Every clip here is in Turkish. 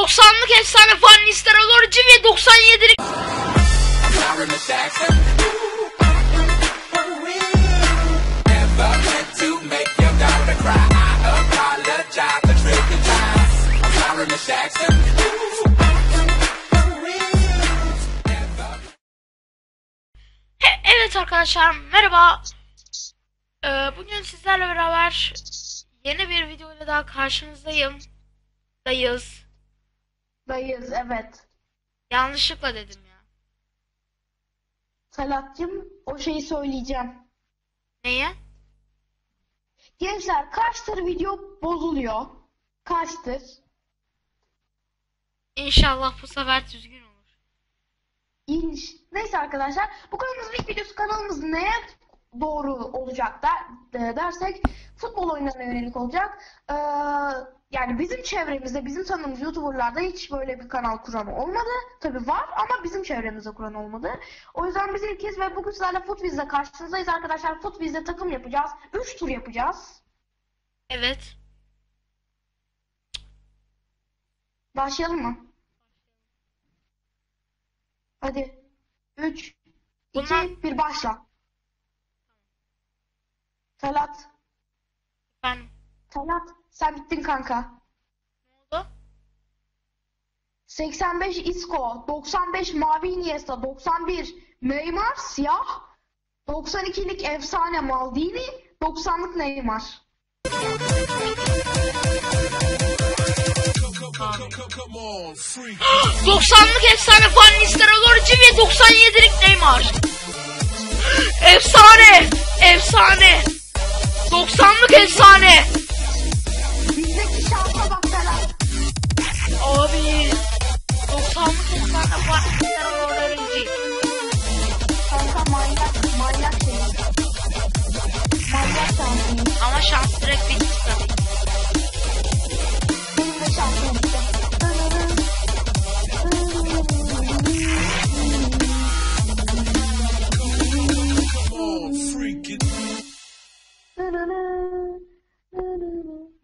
90'lık efsane Van Nistelrooy ve 97'lik Sorry, Miss Jackson. Never meant to make your daughter cry. I apologize a trillion times. I'm sorry, Miss Jackson. He- Evet arkadaşlar merhaba. Ee, bugün sizlerle beraber yeni bir videoyla daha karşınızdayım. Dayız. Dayız evet. Yanlışlıkla dedim ya. Talat'cığım o şeyi söyleyeceğim. Neye? Gençler kaçtır video bozuluyor? Kaçtır? İnşallah bu sefer düzgün olur. İnş. Neyse arkadaşlar bu kanalımızın ilk videosu kanalımız neye doğru olacak der, e, dersek futbol oyunlarına yönelik olacak. Ee, yani bizim çevremizde bizim tanıdığımız YouTuber'larda hiç böyle bir kanal kuran olmadı. Tabi var ama bizim çevremizde kuran olmadı. O yüzden biz ilkiz ve bugün sizlerle Futviz'de karşınızdayız arkadaşlar. Futviz'de takım yapacağız. 3 tur yapacağız. Evet. Başlayalım mı? Hadi. 3, Bunlar- 2, 1 başla. Talat. Ben Talat. Sen bittin kanka. ne oldu? 85 Isco, 95 Mavi Iniesta, 91 Neymar siyah, 92'lik efsane Maldini, 90'lık Neymar. Freak. 90'lık efsane Van Nistelrooy ve 97'lik Neymar. Efsane! Efsane! 90'lık efsane! Bizdeki şansa bak. Abi 90'lık efsane Van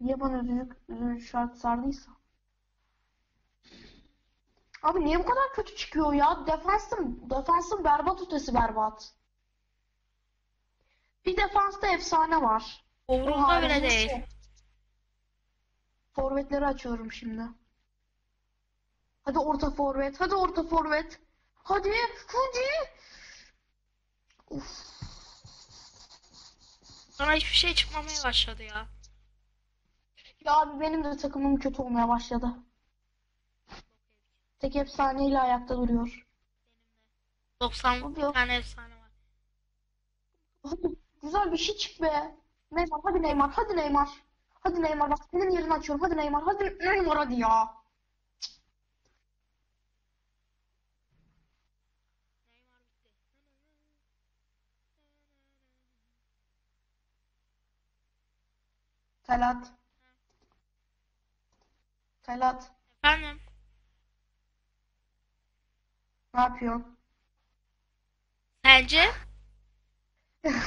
Niye bana üzücü, üzücü şarkı sardıysa? Abi niye bu kadar kötü çıkıyor ya? Defansın, defansın berbat ötesi berbat. Bir defansta efsane var. Umurumda bile haricinde değil. şey. Forvetleri açıyorum şimdi. Hadi orta forvet, hadi orta forvet. Hadi, hadi. Uf. Sana hiçbir şey çıkmamaya başladı ya. Ya abi benim de takımım kötü olmaya başladı. Tek efsaneyle ayakta duruyor. 90'lık Oluyor. bir tane efsane var. Hadi güzel bir şey çık be. Neymar hadi Neymar hadi Neymar. Hadi Neymar bak senin yerini açıyorum. Hadi Neymar hadi Neymar hadi ya. Talat. Talat. Efendim? Ne yapıyorsun? Sence?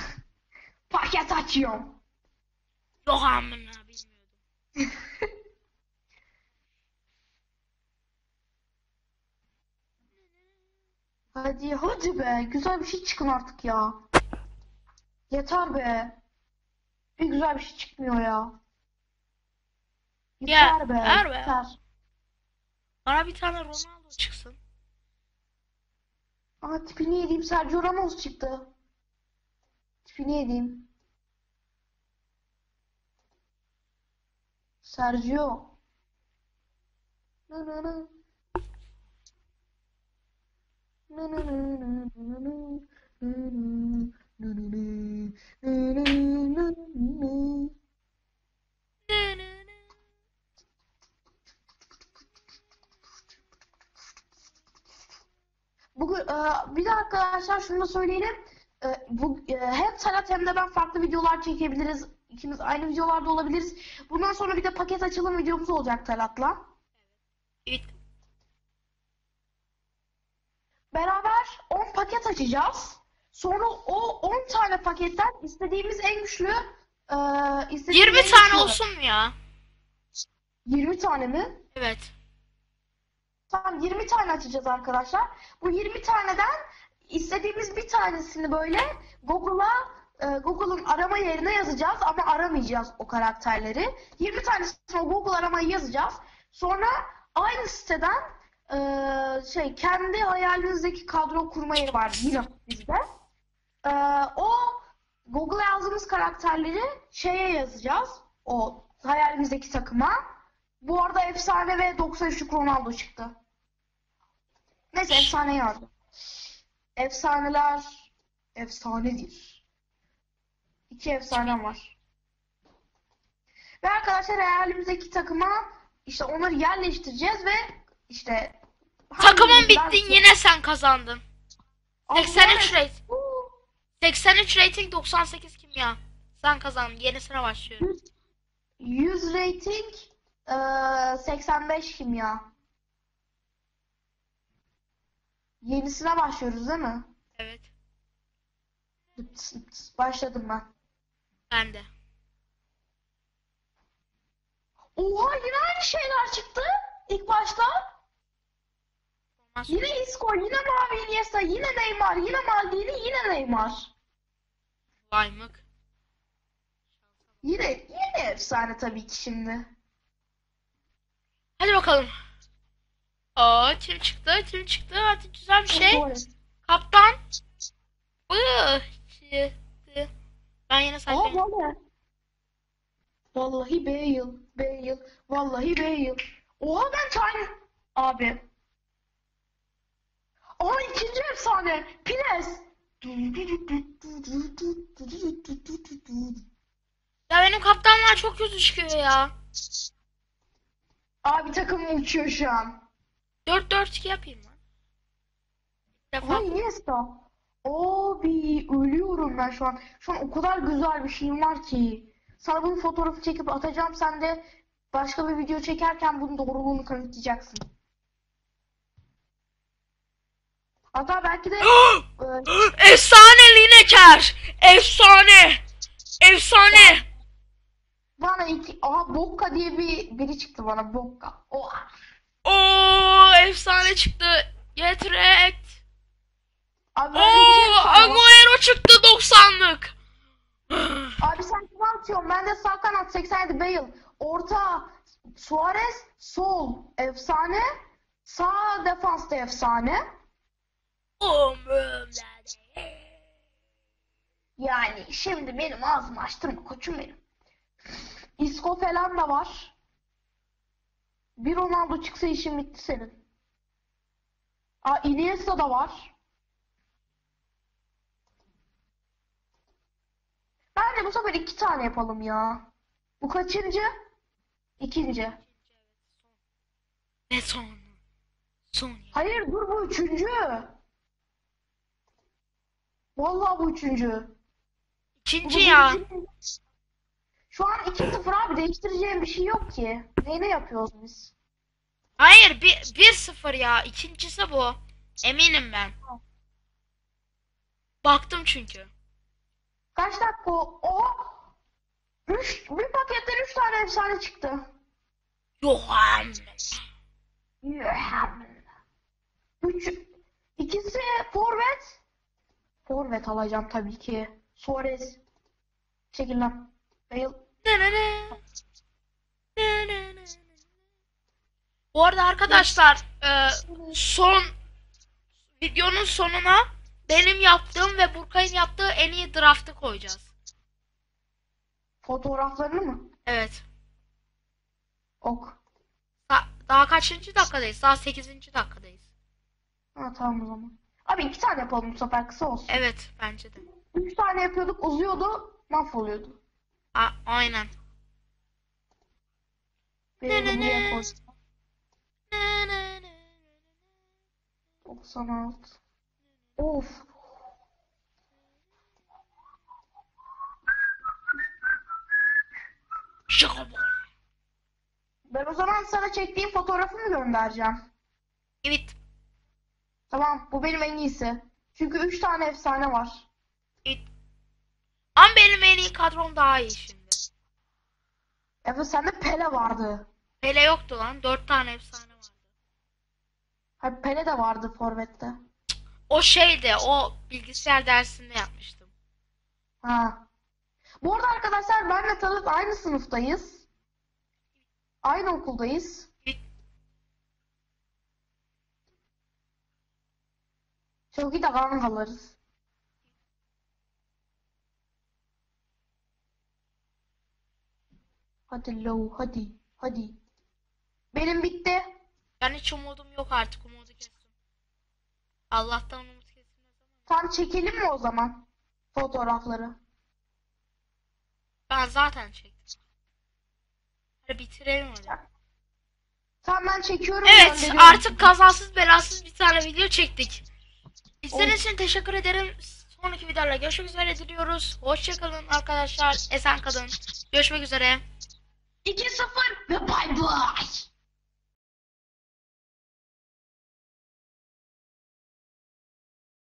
Paket açıyorum. Yok amına bilmiyordum. Hadi hadi be. Güzel bir şey çıkın artık ya. Yeter be. Bir güzel bir şey çıkmıyor ya. Yeter be. yeter be. Yeter. Bana bir tane Ronaldo çıksın. Aa tipini yediğim Sergio Ramos çıktı. Tipini yediğim. Sergio. Nı nı nı. Nı nı nı nı nı nı. Nı nı. Nı nı nı. Nı nı nı nı nı. Bugün e, bir de arkadaşlar şunu da söyleyelim. E, bu e, hem Talat hem de ben farklı videolar çekebiliriz. İkimiz aynı videolarda olabiliriz. Bundan sonra bir de paket açılım videomuz olacak Talat'la. Evet. Beraber 10 paket açacağız. Sonra o 10 tane paketten istediğimiz en güçlü e, istediğimiz 20 en tane güçlü- olsun mu ya? 20 tane mi? Evet. Tamam 20 tane açacağız arkadaşlar. Bu 20 taneden istediğimiz bir tanesini böyle Google'a e, Google'ın arama yerine yazacağız ama aramayacağız o karakterleri. 20 tanesini Google aramayı yazacağız. Sonra aynı siteden e, şey kendi hayalinizdeki kadro kurma yeri var yine bizde. E, o Google'a yazdığımız karakterleri şeye yazacağız. O hayalimizdeki takıma. Bu arada efsane ve 93'lük Ronaldo çıktı. Neyse efsane yazdım. Efsaneler efsanedir. İki efsanem var. Ve arkadaşlar hayalimizdeki takıma işte onları yerleştireceğiz ve işte Takımın bittin yine sen kazandın. Allah 83 Allah. rate. 83 rating 98 kimya. Sen kazandın. Yenisine başlıyorum. 100 rating eee, 85 kimya. Yenisine başlıyoruz değil mi? Evet. Tıps, tıps. Başladım ben. Ben de. Oha yine aynı şeyler çıktı ilk başta. Yine Isco, yine Mavi Iniesta, yine Neymar, yine Maldini, yine Neymar. Vaymık. Yine yine efsane tabii ki şimdi. Hadi bakalım. Aa kim çıktı? Kim çıktı? Hadi güzel bir şey. Kaptan. Iı, çıktı. Ben yine Aa valla. Vallahi Bale, Bale, vallahi Bale. Oha ben China abi. Aa ikinci efsane. Pires. Ya benim kaptanlar çok kötü çıkıyor ya. Abi takım uçuyor şu an. 4-4-2 yapayım lan. Bir defa. Ay Iniesta. Abi ölüyorum ben şu an. Şu an o kadar güzel bir şeyim var ki. Sana bunun fotoğrafı çekip atacağım. Sen de başka bir video çekerken bunun doğruluğunu kanıtlayacaksın. Hatta belki de e, Efsane Lineker. Efsane. Efsane. bana iki... Aha Bocca diye bir biri çıktı bana. Bocca. Oha. Oo efsane çıktı. Abi de bir şey Oo yapacağım. Agüero çıktı 90'lık. Abi sen kime atıyorsun? Ben de sağ kanat 87 Bale. Orta Suarez. Sol efsane. Sağ defansta efsane. Değil. Yani şimdi benim ağzımı açtırma koçum benim. Isco falan da var. Bir Ronaldo çıksa işin bitti senin. Aa Iniesta da var. Bence bu sefer iki tane yapalım ya. Bu kaçıncı? İkinci. Ve son. Son. Hayır dur bu üçüncü. Vallahi bu üçüncü. Bu İkinci ya. birinci. Şu an 2-0 abi değiştireceğim bir şey yok ki. Neyine yapıyoruz biz? Hayır bir, 1-0 ya. İkincisi bu. Eminim ben. Baktım çünkü. Kaç dakika o? O üç, bir paketten 3 tane efsane çıktı. Yohan. Üç, ikisi forvet. Forvet alacağım tabii ki. Suarez. Çekil lan. Bale. Ne ne. Ne ne ne. Bu arada arkadaşlar e, son videonun sonuna benim yaptığım ve Burkay'ın yaptığı en iyi draft'ı koyacağız. Fotoğraflarını mı? Evet. Ok. Da- daha kaçıncı dakikadayız? Daha 8. dakikadayız. Ha tamam o zaman. Abi iki tane yapalım bu sefer kısa olsun. Evet bence de. Üç tane yapıyorduk uzuyordu mahvoluyordu. A- aynen. Ne, ne, ne. 96. Of. Şaka bu. Ben o zaman sana çektiğim fotoğrafı mı göndereceğim? Evet. Tamam bu benim en iyisi. Çünkü 3 tane efsane var. evet. Ama benim en iyi kadrom daha iyi şimdi. Evet sende Pele vardı. Pele yoktu lan. 4 tane efsane Hayır, Pele de vardı forvette. O şeydi, o bilgisayar dersinde yapmıştım. Ha. Bu arada arkadaşlar benle Talat aynı sınıftayız. Aynı okuldayız. Çok iyi de kankalarız. Hadi low, hadi, hadi. Benim bitti. Ben hiç umudum yok artık, umudu kestim. Allah'tan umut kesilmez ama. Tam çekelim mi o zaman fotoğrafları? Ben zaten çektim. Hadi bitirelim hadi. Tamam ben çekiyorum Evet artık kazasız belasız bir tane video çektik. İzlediğiniz için teşekkür ederim. Sonraki videolarla görüşmek üzere diliyoruz. Hoşçakalın arkadaşlar. Esen kalın. Görüşmek üzere. 2-0 ve bay bay.